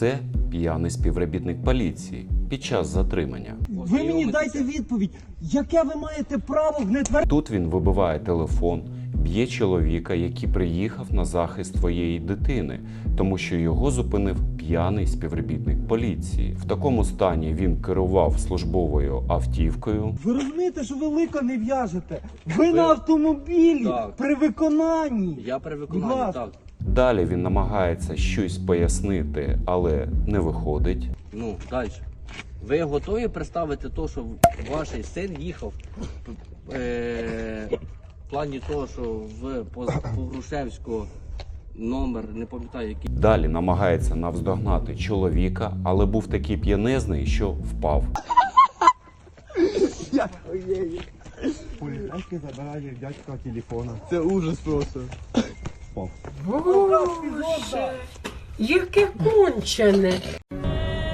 Це п'яний співробітник поліції під час затримання. Ви мені дайте відповідь, яке ви маєте право в нетвер... Тут він вибиває телефон, б'є чоловіка, який приїхав на захист твоєї дитини, тому що його зупинив п'яний співробітник поліції. В такому стані він керував службовою автівкою. Ви розумієте, що ви лика не в'яжете? Ви, на автомобілі Так. при виконанні. Я при Будь виконанні, ласка. так. Далі він намагається щось пояснити, але не виходить. Ну, далі. Ви готові представити те, що ваш син їхав е, в плані того, що в Погрушевську номер, не пам'ятаю який. Далі намагається навздогнати чоловіка, але був такий п'янезний, що впав. Поліцейський забирає дядька телефона. Це ужас просто. Боже, яке кончене.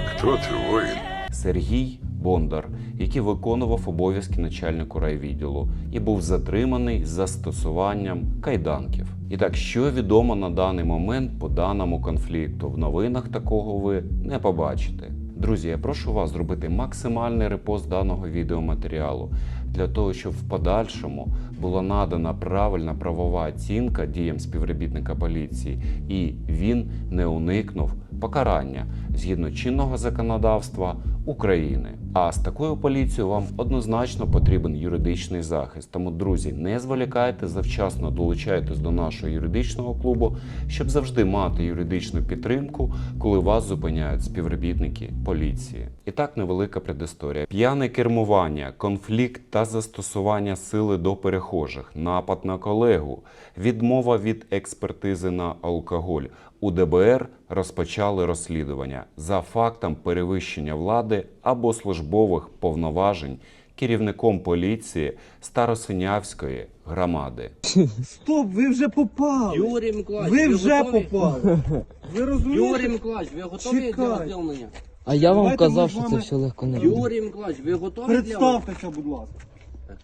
Хто ти воїн? Сергій Бондар, який виконував обов'язки начальнику райвідділу і був затриманий з застосуванням кайданків. І так, що відомо на даний момент по даному конфлікту? В новинах такого ви не побачите. Друзі, я прошу вас зробити максимальний репост даного відеоматеріалу для того, щоб в подальшому була надана правильна правова оцінка діям співробітника поліції, і він не уникнув покарання згідно чинного законодавства України. А з такою поліцією вам однозначно потрібен юридичний захист. Тому, друзі, не зволікайте, завчасно долучайтесь до нашого юридичного клубу, щоб завжди мати юридичну підтримку, коли вас зупиняють співробітники поліції. І так невелика предісторія. П'яне кермування, конфлікт та застосування сили до перехожих, напад на колегу, відмова від експертизи на алкоголь. У ДБР розпочали розслідування за фактом перевищення влади або службових повноважень керівником поліції Старосинявської громади. Стоп, ви вже попали. Юрій Миколаївич, ви вже готові? попали. Ви Юрій розумієте? Миколаївич, ви готові для Чекай. ознайомлення? А я вам Давайте ми казав, з що це вами- все легко не буде. Юрій Миколаївич, ви готові для Представтеся, будь ласка.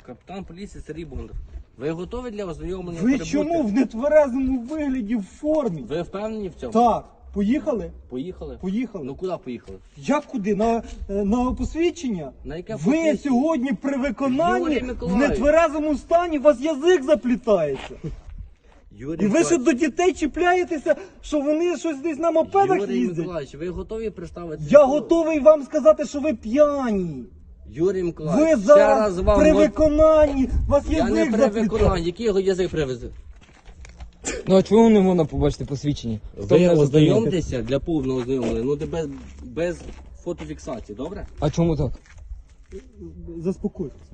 Капітан поліції Сергій Бондар. Ви готові для ознайомлення? Ви прибути? чому в нетверезому вигляді в формі? Ви впевнені в цьому? Так, поїхали? Поїхали? Поїхали. Ну куди поїхали? Як куди? На, е, на посвідчення? На яке Ви посвідчення? сьогодні при виконанні Юрій в Миколаївич. нетверезому стані у вас язик заплітається. Юрій І ви ще Миколаївич, до дітей чіпляєтеся, що вони щось десь на мопедах Юрій їздять. Миколаївич, ви готові представити? Я готовий вам сказати, що ви п'яні. Юрій Миколаївич, Ви ще зараз раз вам... при го- виконанні у вас Я не язик при заплітає. виконанні. Який його язик привезе? Ну а чому не можна побачити посвідчення? Хто Ви мене ознайомтеся для повного ознайомлення, ну де без, без фотофіксації, добре? А чому так? Заспокойтеся.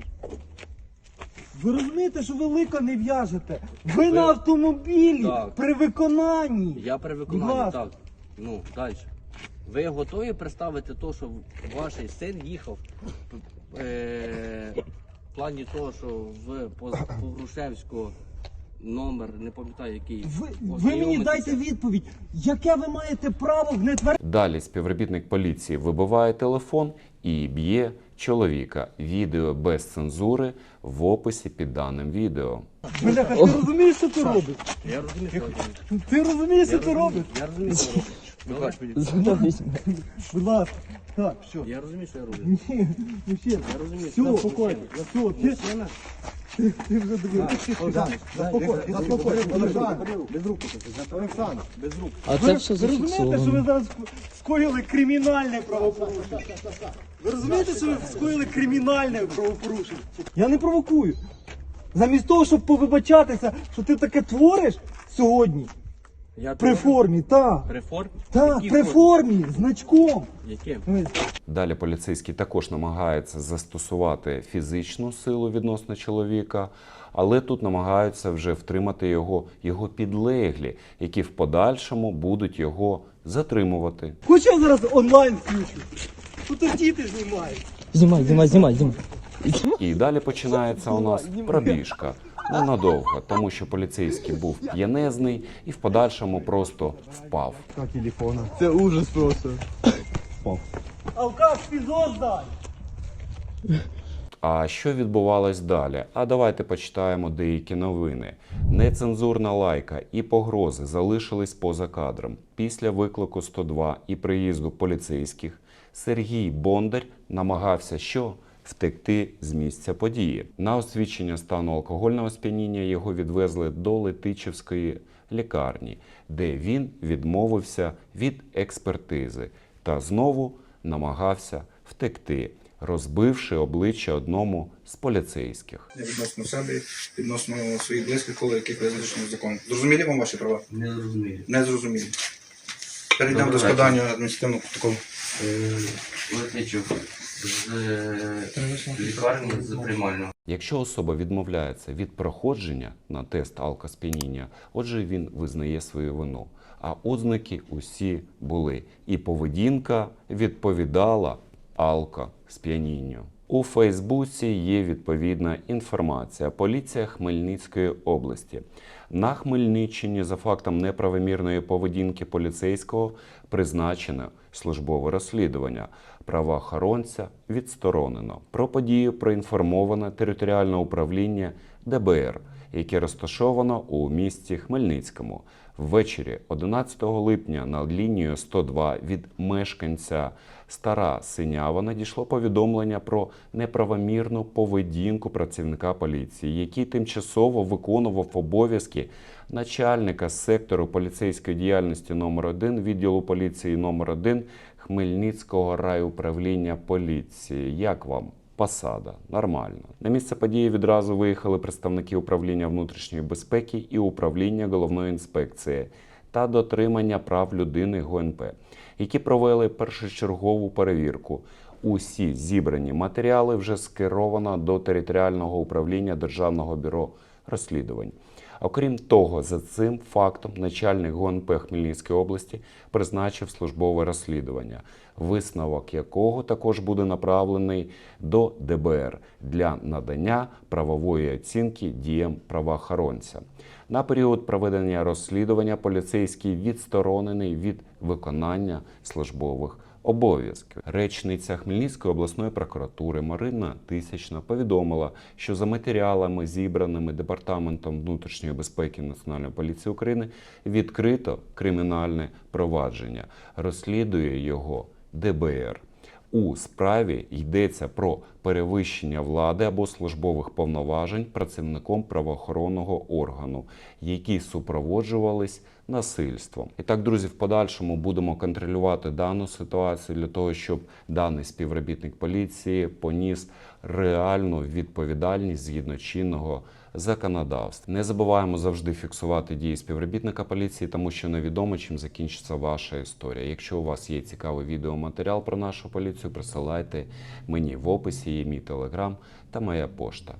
Ви розумієте, що ви лика не в'яжете? Ви, на автомобілі Так. при виконанні. Я при Будь виконанні, ласка. так. Ну, далі. Ви готові представити те, що ваш син їхав е, в плані того, що в Погрушевську номер, не пам'ятаю який. Ви, ви мені дайте відповідь, яке ви маєте право в нетверезому Далі співробітник поліції вибиває телефон і б'є чоловіка. Відео без цензури в описі під даним відео. Бляха, ти розумієш, що ти робиш? Я розумію, що ви робите. Ти розумієш, що ти робиш? я розумію, що Добре? Будь ласка. Так, все. Я розумію, що я роблю. Ні, мужчина. Я розумію, Все, що спокойно. Все, ти, ти вже. Заспокойся, заспокойся, Олександр. Без рук. Олександр. без рук. А це все Ви розумієте, що ви зараз скоїли кримінальне правопорушення? Ви розумієте, що ви скоїли кримінальне правопорушення? Я не провокую. Замість того, щоб повибачатися, що ти таке твориш сьогодні Я при тут- формі, так. При формі? Так, Якій при формі, значком. Яким? Далі поліцейський також намагається застосувати фізичну силу відносно чоловіка, але тут намагаються вже втримати його, його підлеглі, які в подальшому будуть його затримувати. Хоч я зараз онлайн включу. Тут діти знімають. Знімай, знімай, знімай, знімай. І далі починається у нас пробіжка. Ненадовго, тому що поліцейський був п'янезний і в подальшому просто впав. телефона. Це ужас просто. Алкаш фізо здай. А що відбувалось далі? А давайте почитаємо деякі новини. Нецензурна лайка і погрози залишились поза кадром. Після виклику 102 і приїзду поліцейських Сергій Бондар намагався що? Втекти з місця події. На освідчення стану алкогольного сп'яніння його відвезли до Летичівської лікарні, де він відмовився від експертизи та знову намагався втекти, розбивши обличчя одному з поліцейських. Я відносно себе, відносно своїх близьких, коли яких визначено законом. Зрозумілі вам ваші права? Не зрозумілі. Не зрозумілі. Перейдемо до складання адміністративного протоколу. Летичук з е, лікарні з приймального. Якщо особа відмовляється від проходження на тест алкосп'яніння, отже він визнає свою вину. А ознаки усі були, і поведінка відповідала алкосп'янінню. У Фейсбуці є відповідна інформація. Поліція Хмельницької області. На Хмельниччині за фактом неправомірної поведінки поліцейського призначено службове розслідування. Правоохоронця відсторонено. Про подію проінформовано територіальне управління ДБР, яке розташовано у місті Хмельницькому. Ввечері 11 липня на лінію 102 від мешканця Стара Синява надійшло повідомлення про неправомірну поведінку працівника поліції, який тимчасово виконував обов'язки начальника сектору поліцейської діяльності номер 1 відділу поліції номер 1 Хмельницького райуправління поліції. Як вам? Посада нормально. На місце події відразу виїхали представники управління внутрішньої безпеки і управління головної інспекції та дотримання прав людини ГУНП, які провели першочергову перевірку. Усі зібрані матеріали вже скеровано до територіального управління Державного бюро розслідувань. Окрім того, за цим фактом начальник ГУНП Хмельницької області призначив службове розслідування, висновок якого також буде направлений до ДБР для надання правової оцінки діям правоохоронця. На період проведення розслідування поліцейський відсторонений від виконання службових обов'язків. Речниця Хмельницької обласної прокуратури Марина Тисячна повідомила, що за матеріалами, зібраними департаментом внутрішньої безпеки Національної поліції України, відкрито кримінальне провадження. Розслідує його ДБР. У справі йдеться про перевищення влади або службових повноважень працівником правоохоронного органу, які супроводжувались насильством. І так, друзі, в подальшому будемо контролювати дану ситуацію для того, щоб даний співробітник поліції поніс реальну відповідальність згідно чинного законодавства. Не забуваємо завжди фіксувати дії співробітника поліції, тому що невідомо чим закінчиться ваша історія. Якщо у вас є цікавий відеоматеріал про нашу поліцію, присилайте мені в описі є мій телеграм та моя пошта.